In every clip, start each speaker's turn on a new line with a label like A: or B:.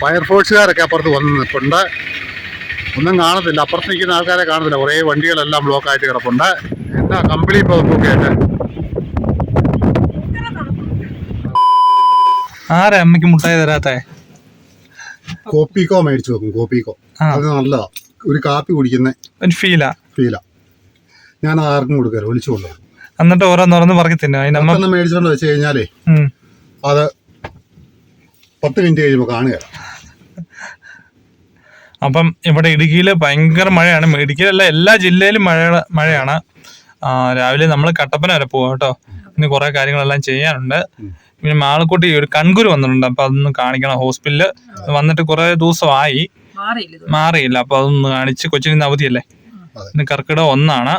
A: ഫയർഫോഴ്സുകാരൊക്കെ അപ്പുറത്ത് വന്ന് നിൽപ്പുണ്ട് ഒന്നും കാണത്തില്ല. അപ്പുറത്ത് നിൽക്കുന്ന ആൾക്കാരെ കാണത്തില്ല. കുറേ വണ്ടികളെല്ലാം ബ്ലോക്കായിട്ട് കിടപ്പുണ്ട്. എന്താ കമ്പിളി ഇപ്പോൾ ആയിട്ട്
B: ആരാ അമ്മയ്ക്ക് മുട്ടായി തരാത്തേ?
A: കോപ്പിക്കോ മേടിച്ചു വെക്കും കോപ്പിക്കോ. അത് നല്ലതാ. ഒരു കാപ്പി കുടിക്കുന്ന
B: ഫീലാ
A: ഫീലാ ഞാൻ ആർക്കും കൊടുക്കാറ് വിളിച്ചു കൊണ്ടുവരും
B: എന്നിട്ട് ഓരോന്നോരോന്ന് പറക്കി തിന്നു അതിന്
A: മേടിച്ചുകൊണ്ട് വെച്ച് കഴിഞ്ഞാലേ അത് പത്ത് മിനിറ്റ് കഴിയുമ്പോൾ കാണുകയില്ല
B: അപ്പം ഇവിടെ ഇടുക്കിയിൽ ഭയങ്കര മഴയാണ്. ഇടുക്കിയിലല്ല എല്ലാ ജില്ലയിലും മഴ മഴയാണ്. രാവിലെ നമ്മൾ കട്ടപ്പന വരെ പോവാം കേട്ടോ. ഇനി കുറെ കാര്യങ്ങളെല്ലാം ചെയ്യാനുണ്ട്. പിന്നെ മാളക്കുട്ടി ഒരു കൺകുരു വന്നിട്ടുണ്ട്. അപ്പൊ അതൊന്ന് കാണിക്കണം ഹോസ്പിറ്റലിൽ വന്നിട്ട് കുറെ ദിവസമായി.
C: മാറിയില്ല
B: അപ്പൊ അതൊന്ന് കാണിച്ച് കൊച്ചിന് ഇന്ന് അവധിയല്ലേ. ഇന്ന് കർക്കിടകം ഒന്നാണ്.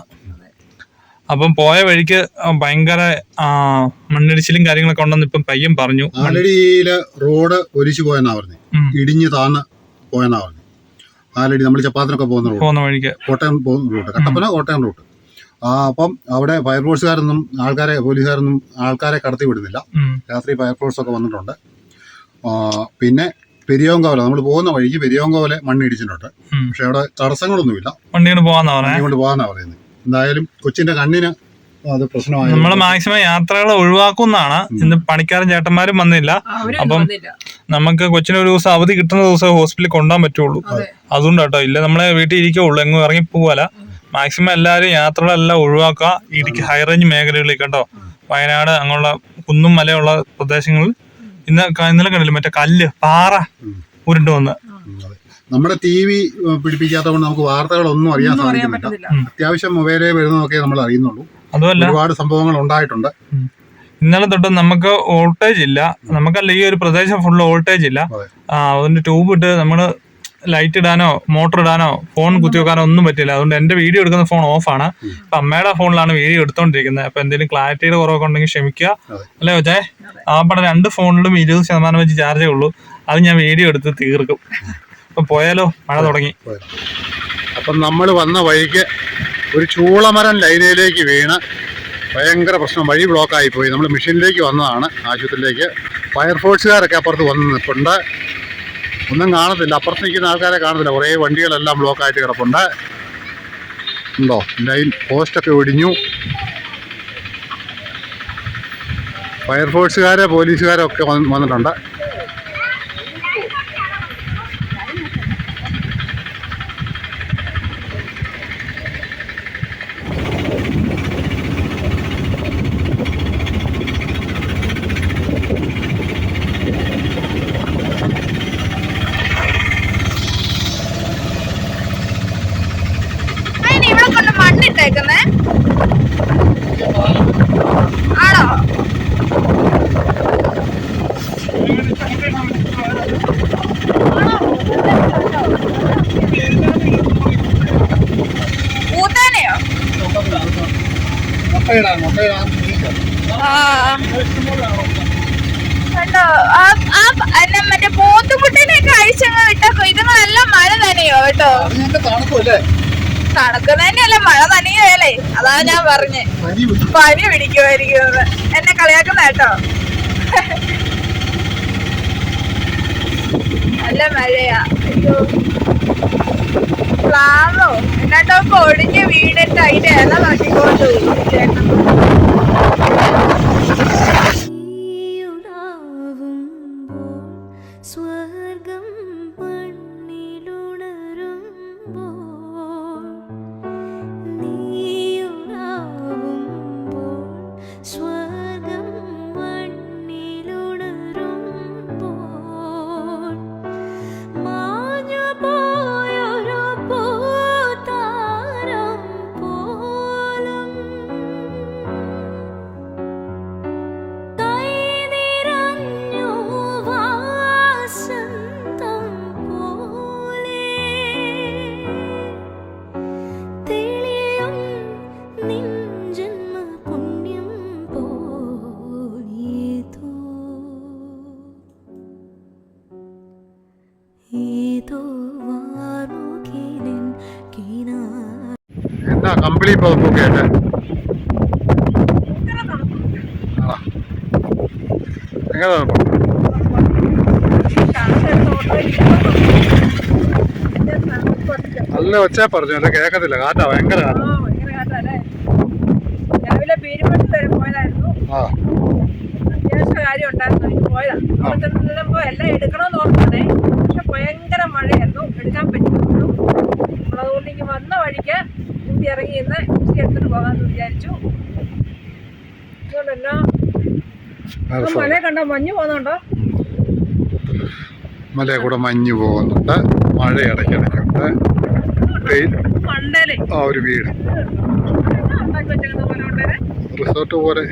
B: അപ്പം പോയ വഴിക്ക് ഭയങ്കര മണ്ണിടിച്ചിലും കാര്യങ്ങളൊക്കെ ഉണ്ടെന്ന് ഇപ്പം പയ്യൻ പറഞ്ഞു.
A: ആലടിയിലെ റോഡ് ഒലിച്ചു പോയെന്നാ പറഞ്ഞു. ഇടിഞ്ഞ് താന്ന് പോയെന്നാ പറഞ്ഞു. ആലടി നമ്മൾ ചപ്പാത്തിനൊക്കെ പോകുന്ന റോഡ്
B: പോകുന്ന വഴിക്ക്.
A: കോട്ടയം പോകുന്ന റൂട്ട്. കട്ടപ്പന കോട്ടയം റൂട്ട്. ആ അപ്പം അവിടെ ഫയർഫോഴ്സുകാരൊന്നും ആൾക്കാരെ പോലീസുകാരൊന്നും ആൾക്കാരെ കടത്തി വിടുന്നില്ല. രാത്രി ഫയർഫോഴ്സ് ഒക്കെ വന്നിട്ടുണ്ട്. പിന്നെ പെരിയോങ്കോല നമ്മൾ പോകുന്ന വഴിക്ക് പെരിയോങ്കോല മണ്ണിടിച്ചിട്ടുണ്ട്
B: ഇടിച്ചിട്ടുണ്ട്.
A: പക്ഷെ അവിടെ തടസ്സങ്ങളൊന്നുമില്ല. വണ്ടി കൊണ്ട് പോകാന്നാ പറയുന്നത്. എന്തായാലും കൊച്ചിന്റെ കണ്ണിന് അത് പ്രശ്നമായി
B: നമ്മൾ മാക്സിമം യാത്രകൾ ഒഴിവാക്കുന്നതാണ്. ഇന്ന് പണിക്കാരൻ ചേട്ടന്മാരും വന്നില്ല. അപ്പം നമുക്ക് കൊച്ചിന് ഒരു ദിവസം അവധി കിട്ടുന്ന ദിവസം ഹോസ്പിറ്റലിൽ കൊണ്ടുപോകാൻ പറ്റുള്ളൂ.
C: അതെ.
B: അതുകൊണ്ട് കേട്ടോ ഇല്ല നമ്മളെ വീട്ടിൽ ഇരിക്കുള്ളൂ എങ്ങും ഇറങ്ങി പോവല മാക്സിമം എല്ലാവരും യാത്രകളെല്ലാം ഒഴിവാക്കുക. ഇടുക്കി ഹൈ റേഞ്ച് മേഖലകളിലേക്ക് കേട്ടോ. വയനാട് അങ്ങനെയുള്ള കുന്നും മലയുള്ള പ്രദേശങ്ങളിൽ ഇന്ന് ഇന്നലെ കണ്ടില്ല മറ്റേ കല്ല് പാറ. ഉരുണ്ട് വന്ന്.
A: നമ്മുടെ ടി വി പിടിപ്പിക്കാത്തത് കൊണ്ട് നമുക്ക് വാർത്തകളൊന്നും അറിയാൻ സാധിക്കുന്നില്ല. അത്യാവശ്യം മൊബൈലേ വരുന്നതൊക്കെ നമ്മൾ അറിയുന്നുള്ളൂ.
B: അതുമല്ല.
A: ഒരുപാട് സംഭവങ്ങൾ ഉണ്ടായിട്ടുണ്ട്.
B: ഇന്നലെ തൊട്ട് നമുക്ക് വോൾട്ടേജ് ഇല്ല. നമുക്കല്ല ഈ ഒരു പ്രദേശം ഫുള്ള് വോൾട്ടേജ് ഇല്ല. അതിന്റെ ട്യൂബ് ഇട്ട് നമ്മൾ ലൈറ്റ് ഇടാനോ മോട്ടർ ഇടാനോ ഫോൺ കുത്തി വെക്കാനോ ഒന്നും പറ്റില്ല. അതുകൊണ്ട് എന്റെ വീഡിയോ എടുക്കുന്ന ഫോൺ ഓഫാണ് അപ്പൊ അമ്മയുടെ ഫോണിലാണ് വീഡിയോ എടുത്തോണ്ടിരിക്കുന്നത് അപ്പൊ എന്തെങ്കിലും ക്ലാരിറ്റിയുടെ കുറവൊക്കെ ഉണ്ടെങ്കിൽ ക്ഷമിക്കുക.
A: അല്ലെ
B: അല്ലേ വെച്ചേ ആ പടം രണ്ട് ഫോണിലും ഇരുപത് ശതമാനം വെച്ച് ചാർജേ ഉള്ളൂ. അത് ഞാൻ വീഡിയോ എടുത്ത് തീർക്കും. അപ്പൊ പോയാലോ? മഴ തുടങ്ങി.
A: അപ്പം നമ്മൾ വന്ന വഴിക്ക് ഒരു ചൂളമരം ലൈനയിലേക്ക് വീണ് ഭയങ്കര പ്രശ്നം വഴി ബ്ലോക്കായി പോയി. നമ്മൾ മെഷീനിലേക്ക് വന്നതാണ് ആശുപത്രിയിലേക്ക്. ഫയർഫോഴ്സുകാരൊക്കെ അപ്പുറത്ത് വന്ന് നിൽപ്പുണ്ട് ഒന്നും കാണത്തില്ല. അപ്പുറത്ത് നിൽക്കുന്ന ആൾക്കാരെ കാണത്തില്ല. കുറേ വണ്ടികളെല്ലാം ബ്ലോക്കായിട്ട് കിടപ്പുണ്ട്. ഉണ്ടോ? ലൈൻ പോസ്റ്റൊക്കെ ഒടിഞ്ഞു. ഫയർഫോഴ്സുകാരെ പോലീസുകാരൊക്കെ വന്നിട്ടുണ്ട്
D: അതിന് ഇവിടെ കൊണ്ട് മണ്ണിട്ടേക്കുന്നേ ആണോ ഊത്താനെയോ ആ കണ്ടോ? ആ അല്ല മറ്റേ പോത്തുകുട്ടിനെയൊക്കെ അഴിച്ചങ്ങ് വിട്ടേക്കോ? ഇത് നല്ല മഴ നനയോ കേട്ടോ? കണക്ക് തന്നെയല്ല മഴ നനയല്ലേ അതാ ഞാൻ പറഞ്ഞേ.
A: പനി
D: പിടിക്കുമായിരിക്കും എന്നെ കളിയാക്കുന്ന കേട്ടോ? നല്ല മഴയാ. അയ്യോ. പ്ലാവോ? എന്നിട്ടൊക്കെ ഒടിഞ്ഞ് വീണിട്ട് അതിന്റെ ഇല നോക്കിക്കൊണ്ട്
A: തണുപ്പൊക്കെ ആയിട്ട് ഒച്ച പറഞ്ഞു എന്നെ കേക്കത്തില്ല കാട്ടാ ഭയങ്കര
C: രാവിലെ വരെ
A: ആ.
C: എല്ലാം പക്ഷെ ഭയങ്കര മഴയായിരുന്നു എടുക്കാൻ പറ്റില്ല അതുകൊണ്ട് ഇനി വന്ന വഴിക്ക് ഊട്ടി ഇറങ്ങി ഇന്ന് ഊട്ടി എടുത്തിട്ട് പോകാമെന്ന് വിചാരിച്ചു അതുകൊണ്ടെല്ലാം. മല കണ്ടോ മഞ്ഞ് പോകുന്നുണ്ടോ?
A: മലയെ കൂടെ മഞ്ഞ് പോകുന്നുണ്ട്. മഴ ഇടയ്ക്കിടയ്ക്കുണ്ട്. ആ ഒരു വീട്. റിസോർട്ട് പോലെ.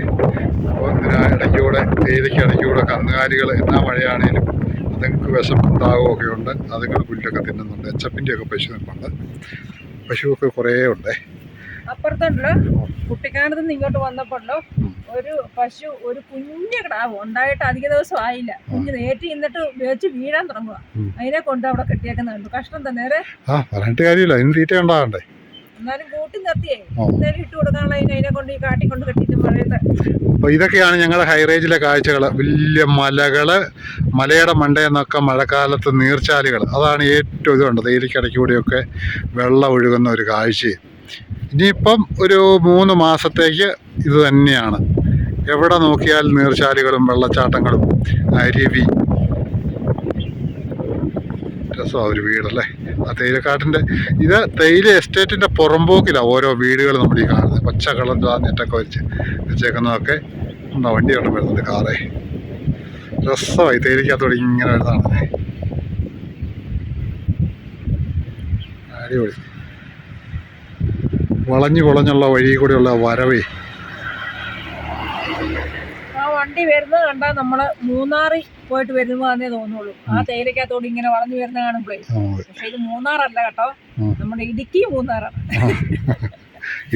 A: ഇടയ്ക്കൂടെ ഏതൊക്കെ ഇടയ്ക്കൂടെ കന്നുകാലികൾ എന്നാ മഴയാണേലും അതുങ്ങൾക്ക് വിശപ്പുണ്ടാവുകയൊക്കെ ഉണ്ട്. അതുങ്ങൾ പുല്ലൊക്കെ തിന്നുന്നുണ്ട്. എച്ചപ്പിന്റെ ഒക്കെ പശു നിൽപ്പുണ്ട് പശുവൊക്കെ കുറേ ഉണ്ട്.
C: അപ്പുറത്തുണ്ടല്ലോ. കുട്ടിക്കാനത്ത് നിന്ന് ഇങ്ങോട്ട് വന്നപ്പോഴല്ലോ ഒരു പശു ഒരു കുഞ്ഞു കിടാവ് ഉണ്ടായിട്ട് അധിക ദിവസം ആയില്ല. കുഞ്ഞ് നേറ്റി ഇന്നിട്ട് വെച്ച് വീഴാൻ തുടങ്ങുക അതിനെ കൊണ്ട് അവിടെ കെട്ടിയേക്കുന്നുണ്ട് കഷ്ടം തന്നെ.
A: ആ പറഞ്ഞിട്ട് കാര്യമില്ല. അതിന് തീറ്റ ഉണ്ടാകണ്ടേ?
C: എന്നാലും കൂട്ടി നിർത്തിയേ. ഇട്ട് കൊടുക്കാനുള്ള അതിനെ അതിനെ കൊണ്ട് ഈ കാട്ടി കൊണ്ട് കെട്ടിയിട്ട് മഴയത്ത്.
A: അപ്പോൾ ഇതൊക്കെയാണ് ഞങ്ങളുടെ ഹൈറേഞ്ചിലെ കാഴ്ചകൾ വലിയ മലകൾ മലയുടെ മണ്ടയെന്നൊക്കെ മഴക്കാലത്ത് നീർച്ചാലുകൾ. അതാണ് ഏറ്റവും ഇത് കണ്ടത് ഏലിക്കടയ്ക്ക് കൂടിയൊക്കെ വെള്ളം ഒഴുകുന്ന ഒരു കാഴ്ചയും ഇനിയിപ്പം ഒരു മൂന്ന് മാസത്തേക്ക് ഇത് തന്നെയാണ്. എവിടെ നോക്കിയാൽ നീർച്ചാലുകളും വെള്ളച്ചാട്ടങ്ങളും അരുവി രസമാണ് ഒരു വീടല്ലേ? ആ തേയിലക്കാട്ടിന്റെ ഇത് തേയില എസ്റ്റേറ്റിന്റെ പുറമ്പോക്കിലാണ് ഓരോ വീടുകൾ നമ്മൾ ഈ കാണുന്നത് പച്ച കളർ വെച്ച് വെച്ചേക്കുന്നതൊക്കെ എന്താ വണ്ടി കണ്ടു വരുന്നുണ്ട് കാറേ. രസമായി തേയിലക്കകത്തോടെ ഇങ്ങനെ വരുന്നതാണ് അടിപൊളി. വളഞ്ഞു കുളഞ്ഞുള്ള വഴി കൂടെയുള്ള വരവേ.
C: ആ വണ്ടി വരുന്നത് കണ്ടാൽ നമ്മൾ മൂന്നാറിൽ പോയിട്ട് വരുന്നതാന്നേ തോന്നുള്ളൂ. ആ തേയിലക്കകത്തോട് ഇങ്ങനെ വളഞ്ഞു വരുന്ന കാണുമ്പോഴേ പക്ഷെ ഇത് മൂന്നാറല്ല കേട്ടോ. നമ്മുടെ ഇടുക്കി മൂന്നാറാണ്.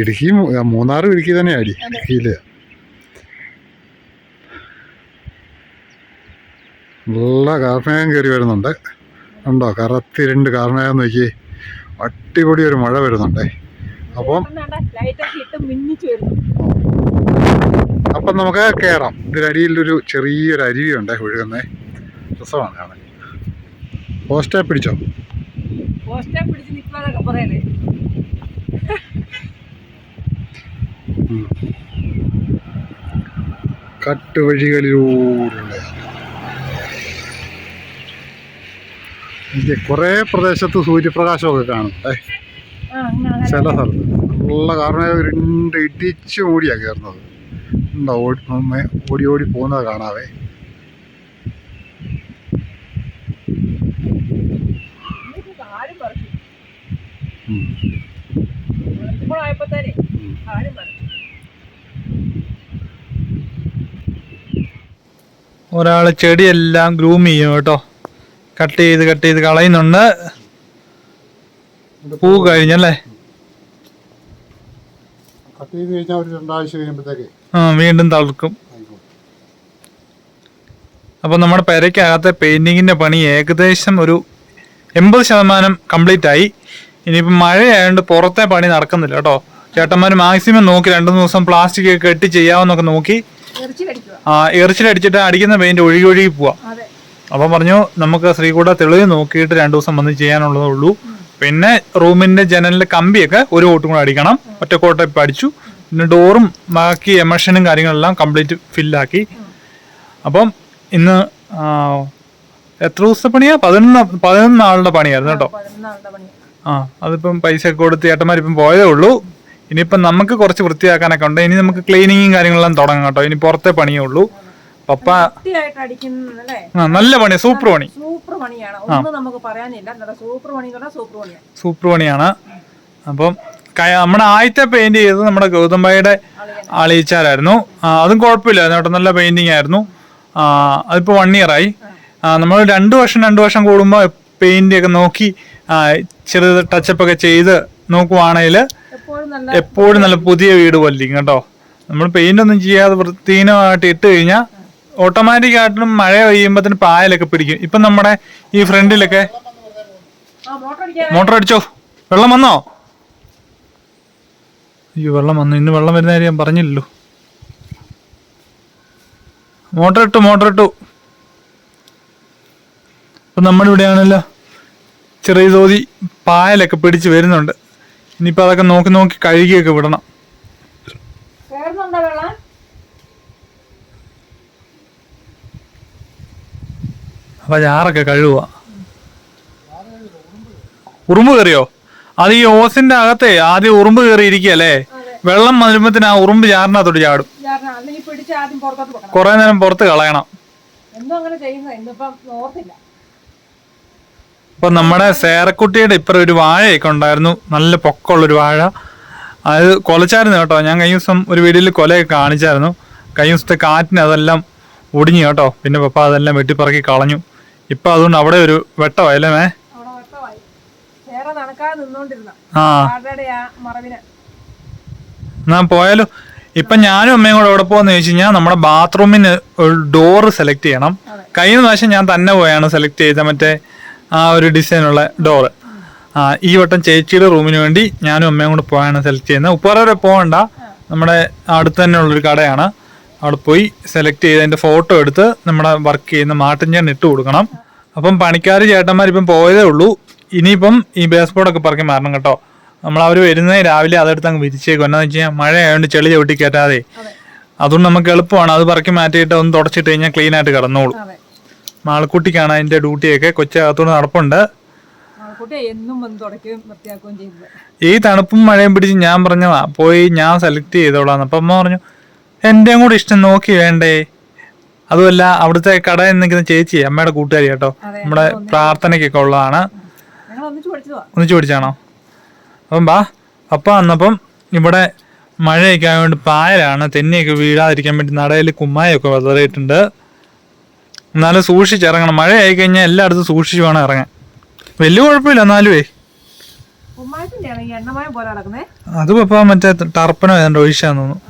A: ഇടുക്കി മൂന്നാറ് ഇടുക്കി തന്നെയായിരിക്കും ഇടുക്കിയിൽ. നല്ല കാർമേഘം കയറി വരുന്നുണ്ട്. ഉണ്ടോ? കറത്തിരണ്ട് കാർമേഘം നോക്കി അടിപൊളി ഒരു മഴ വരുന്നുണ്ടേ. അപ്പം
C: ലൈറ്റൊക്കെ ഇട്ട് മിന്നിച്ചു വരുന്നു
A: അപ്പം നമുക്ക് കയറാം ഇതിലരിയിലൊരു ചെറിയൊരു അരുവിയുണ്ട് ഒഴുകുന്നേ. രസമാണ് കാണാൻ. പോസ്റ്റേ പിടിച്ചോ?
C: പോസ്റ്റേ
A: കട്ടുവഴികളിലൂടെ എനിക്ക് കുറേ പ്രദേശത്ത് സൂര്യപ്രകാശമൊക്കെ കാണും. ഏ ചില സ്ഥലത്ത്. നല്ല കാരണം രണ്ട് ഇടിച്ചു മൂടിയാണ് കയറുന്നത്. ഉണ്ടോ? ഓടി ഓടി ഓടി പോകുന്നത് കാണാവേ.
E: ഒരാൾ ചെടിയെല്ലാം ഗ്രൂം ചെയ്യും കേട്ടോ. കട്ട് ചെയ്ത് കട്ട് ചെയ്ത് കളയുന്നുണ്ട്. പൂ കഴിഞ്ഞല്ലേ?
A: കട്ട് ചെയ്ത് കഴിഞ്ഞാൽ ഒരു രണ്ടാഴ്ച കഴിയുമ്പോഴത്തേക്ക്
E: വീണ്ടും തളർക്കും അപ്പോൾ നമ്മുടെ പെരയ്ക്കകത്തെ പെയിന്റിങ്ങിന്റെ പണി ഏകദേശം ഒരു എൺപത് ശതമാനം കംപ്ലീറ്റ് ആയി. ഇനിയിപ്പോൾ മഴയായതുകൊണ്ട് പുറത്തെ പണി നടക്കുന്നില്ല കേട്ടോ. ചേട്ടന്മാർ മാക്സിമം നോക്കി രണ്ടു ദിവസം പ്ലാസ്റ്റിക് ഒക്കെ കെട്ടി ചെയ്യാമെന്നൊക്കെ നോക്കി. ആ എറിച്ചിലടിച്ചിട്ട് അടിക്കുന്ന പെയിന്റ് ഒഴുകി ഒഴുകി പോവാ. അപ്പൊ പറഞ്ഞു നമുക്ക് ശ്രീകൂട തെളിവ് നോക്കിയിട്ട് രണ്ടു ദിവസം വന്ന് ചെയ്യാനുള്ളതേ ഉള്ളൂ. പിന്നെ റൂമിന്റെ ജനലിന്റെ കമ്പിയൊക്കെ ഒരു കോട്ടും കൂടെ അടിക്കണം. ഒറ്റ കോട്ട ഇപ്പം അടിച്ചു. പിന്നെ ഡോറും ബാക്കി എമർഷനും കാര്യങ്ങളെല്ലാം കംപ്ലീറ്റ് ഫില്ലാക്കി. അപ്പം ഇന്ന് എത്ര ദിവസത്തെ പണിയാ? പതിനൊന്ന് പതിനൊന്ന് ആളുടെ പണിയായിരുന്നു കേട്ടോ. ആ അതിപ്പം പൈസ ഒക്കെ കൊടുത്ത് ഏട്ടന്മാരിപ്പം പോയതേ ഉള്ളൂ. ഇനിയിപ്പം നമുക്ക് കുറച്ച് വൃത്തിയാക്കാനൊക്കെ ഉണ്ട്. ഇനി നമുക്ക് ക്ലീനിങ്ങും കാര്യങ്ങളെല്ലാം തുടങ്ങാം കേട്ടോ. ഇനി പുറത്തെ പണിയേ ഉള്ളൂ. പപ്പ നല്ല പണി സൂപ്പർ പണി.
C: സൂപ്പർ പണിയാണ്. നമുക്ക് പറയാനില്ല. നല്ല സൂപ്പർ പണി സൂപ്പർ പണിയാണ്.
E: അപ്പം നമ്മുടെ ആദ്യത്തെ പെയിന്റ് ചെയ്തത് നമ്മുടെ ഗൗതംബായിയുടെ അളിയിച്ചാലായിരുന്നു. അതും കുഴപ്പമില്ലായിരുന്നു കേട്ടോ നല്ല പെയിന്റിങ് ആയിരുന്നു. അതിപ്പോ വൺ ഇയർ ആയി. നമ്മൾ രണ്ടു വർഷം രണ്ടു വർഷം കൂടുമ്പോൾ പെയിന്റ് ഒക്കെ നോക്കി ചെറിയ ടച്ചപ്പ് ഒക്കെ ചെയ്ത് നോക്കുവാണെങ്കിൽ
C: എപ്പോഴും നല്ല
E: പുതിയ വീട് പോലിരിക്കും കേട്ടോ. നമ്മൾ പെയിന്റ് ഒന്നും ചെയ്യാതെ വൃത്തിഹീനമായിട്ട് ഇട്ട് കഴിഞ്ഞാൽ ഓട്ടോമാറ്റിക് ആയിട്ടും മഴ പെയ്യുമ്പോഴത്തേന് പായലൊക്കെ പിടിക്കും. ഇപ്പം നമ്മുടെ ഈ ഫ്രണ്ടിലൊക്കെ
C: മോട്ടർ
E: അടിച്ചോ? വെള്ളം വന്നോ? അയ്യോ വെള്ളം വന്നു. ഇന്ന് വെള്ളം വരുന്ന കാര്യം പറഞ്ഞില്ലല്ലോ. മോട്ടർ ഇട്ടു മോട്ടർ ഇട്ടു. ഇപ്പൊ നമ്മുടെ ഇവിടെയാണല്ലോ ചെറിയ തോതി പായലൊക്കെ പിടിച്ച് വരുന്നുണ്ട്. ഇനിയിപ്പോൾ അതൊക്കെ നോക്കി നോക്കി കഴുകിയൊക്കെ വിടണം.
C: അപ്പം
E: അപ്പൊ ഞാറൊക്കെ കഴുകുക. ഉറുമ്പ് കയറിയോ? അത് ഈ ഓസിന്റെ അകത്തെ ആദ്യം ഉറുമ്പ് കയറി ഇരിക്കുകയല്ലേ വെള്ളം വരുമ്പത്തിന് ആ ഉറുമ്പ് ചാറിനകത്തോട്ട് ചാടും. കൊറേ നേരം പുറത്ത് കളയണം. അപ്പൊ നമ്മുടെ സേറക്കുട്ടിയുടെ ഇപ്പറം ഒരു വാഴയൊക്കെ ഉണ്ടായിരുന്നു. നല്ല പൊക്കമുള്ളൊരു വാഴ. അത് കൊലച്ചായിരുന്നു കേട്ടോ. ഞാൻ കഴിഞ്ഞ ദിവസം ഒരു വീഡിയോയിൽ കൊലയൊക്കെ കാണിച്ചായിരുന്നു. കഴിഞ്ഞ ദിവസത്തെ കാറ്റിന് അതെല്ലാം ഒടിഞ്ഞു കേട്ടോ. പിന്നെ പപ്പ അതെല്ലാം വെട്ടിപ്പറക്കി കളഞ്ഞു. ഇപ്പൊ അതുകൊണ്ട് അവിടെ ഒരു വെട്ടമായല്ലേ എന്നാ പോയാലോ. ഇപ്പൊ ഞാനും അമ്മയും കൂടെ എവിടെ പോവാന്ന് ചോദിച്ചു കഴിഞ്ഞാൽ നമ്മുടെ ബാത്റൂമിന് ഒരു ഡോറ് സെലക്ട് ചെയ്യണം. കഴിഞ്ഞ പ്രാവശ്യം ഞാൻ തന്നെ പോയാണ് സെലക്ട് ചെയ്ത മറ്റേ ആ ഒരു ഡിസൈനുള്ള ഡോറ് ആ ഈ വട്ടം ചേച്ചിയുടെ റൂമിന് വേണ്ടി ഞാനും അമ്മയും കൂടെ പോയാണ് സെലക്ട് ചെയ്യുന്നത്. ഉപ്പറവരെ പോകണ്ട നമ്മുടെ അടുത്ത് തന്നെ ഉള്ളൊരു കടയാണ്. അവിടെ പോയി സെലക്ട് ചെയ്ത് അതിന്റെ ഫോട്ടോ എടുത്ത് നമ്മുടെ വർക്ക് ചെയ്യുന്ന മാട്ടിൻ ചേട്ടൻ ഇട്ട് കൊടുക്കണം. അപ്പം പണിക്കാർ ചേട്ടന്മാർ ഇപ്പം പോയതേ ഉള്ളൂ. ഇനിയിപ്പം ഈ ബേസ് ബോർഡൊക്കെ പറക്കി മാറണം കേട്ടോ. നമ്മൾ അവർ വരുന്നത് രാവിലെ അതെടുത്ത് അങ്ങ് വിരിച്ചേക്കും. എന്നാന്ന് വെച്ച് കഴിഞ്ഞാൽ മഴ ആയതുകൊണ്ട് ചെളി ചവിട്ടി കയറ്റാതെ. അതുകൊണ്ട് നമുക്ക് എളുപ്പമാണ്. അത് പറക്കി മാറ്റിയിട്ട് ഒന്ന് തുടച്ചിട്ട് കഴിഞ്ഞാൽ ക്ലീൻ ആയിട്ട് കിടന്നോളൂ. മാളക്കുട്ടിക്കാണ് അതിന്റെ ഡ്യൂട്ടിയൊക്കെ കൊച്ചകത്തോട് നടപ്പുണ്ട്. ഈ തണുപ്പും മഴയും പിടിച്ച് ഞാൻ പറഞ്ഞതാ പോയി ഞാൻ സെലക്ട് ചെയ്തോളാം അപ്പം അമ്മ പറഞ്ഞു എന്റെ കൂടെ ഇഷ്ടം നോക്കി വേണ്ടേ? അതുമല്ല അവിടുത്തെ കടയിൽ നിൽക്കുന്ന ചേച്ചി അമ്മയുടെ കൂട്ടുകാരി കേട്ടോ. നമ്മുടെ പ്രാർത്ഥനയ്ക്കൊക്കെ ഉള്ളതാണ്.
C: ഒന്നിച്ച്
E: പഠിച്ചാണോ? അപ്പം ബാ അപ്പം അന്നപ്പം ഇവിടെ മഴയൊക്കെ ആയതുകൊണ്ട് പായലാണ് തെന്നിയൊക്കെ വീഴാതിരിക്കാൻ വേണ്ടി നടയിൽ കുമ്മായൊക്കെ വെതറിയിട്ടുണ്ട്. എന്നാലും സൂക്ഷിച്ചിറങ്ങണം. മഴ ആയി കഴിഞ്ഞാൽ എല്ലായിടത്തും സൂക്ഷിച്ച് വേണം ഇറങ്ങാൻ. വലിയ കുഴപ്പമില്ല എന്നാലുവേ. അത് പപ്പ മറ്റേ ടർപ്പനോ ഏതാണ്ട് ഒഴിച്ചാന്ന് തോന്നുന്നു.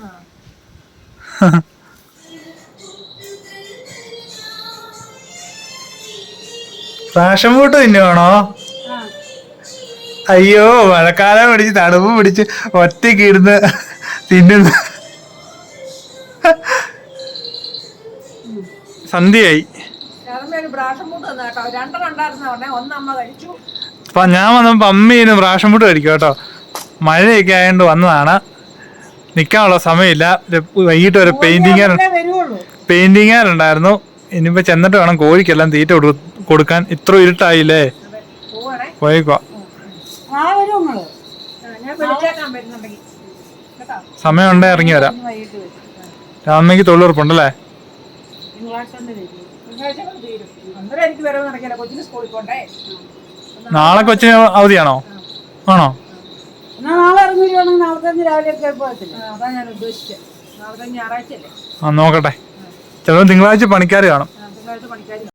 E: ഫാഷൻ ഫോട്ടോ തിന്നുവാണോ അയ്യോ മഴക്കാലം പിടിച്ച് തണുപ്പ് പിടിച്ച് ഒറ്റയ്ക്ക് ഇരുന്ന് തിന്നുന്ന. സന്ധ്യയായി. അപ്പൊ ഞാൻ വന്നപ്പോ അമ്മീനും പ്രാവശ്യം മുട്ട് കഴിക്കും കേട്ടോ. മഴയൊക്കെ ആയതുകൊണ്ട് വന്നതാണ്. നിൽക്കാനുള്ള സമയമില്ല. വൈകിട്ട് ഒരു പെയിന്റിങ്
C: ഇതേ വരുവുള്ളൂ.
E: പെയിന്റിങ്ങാരുണ്ടായിരുന്നു ഇനിയിപ്പോ ചെന്നിട്ട് വേണം കോഴിക്കെല്ലാം തീറ്റ കൊടുക്കാൻ. ഇത്ര ഇരുട്ടായില്ലേ? പോയിക്കോ.
C: നാളെ വരും നിങ്ങൾ.
E: സമയമുണ്ടേ ഇറങ്ങി വരാം.
C: രാമേക്ക്
E: രാമയ്ക്ക് തൊഴിലുറപ്പുണ്ടല്ലേ? നാളെ കൊച്ചിന് അവധിയാണോ? ആണോ? ആ നോക്കട്ടെ. ചിലപ്പോൾ തിങ്കളാഴ്ച പണിക്കാർ കാണും.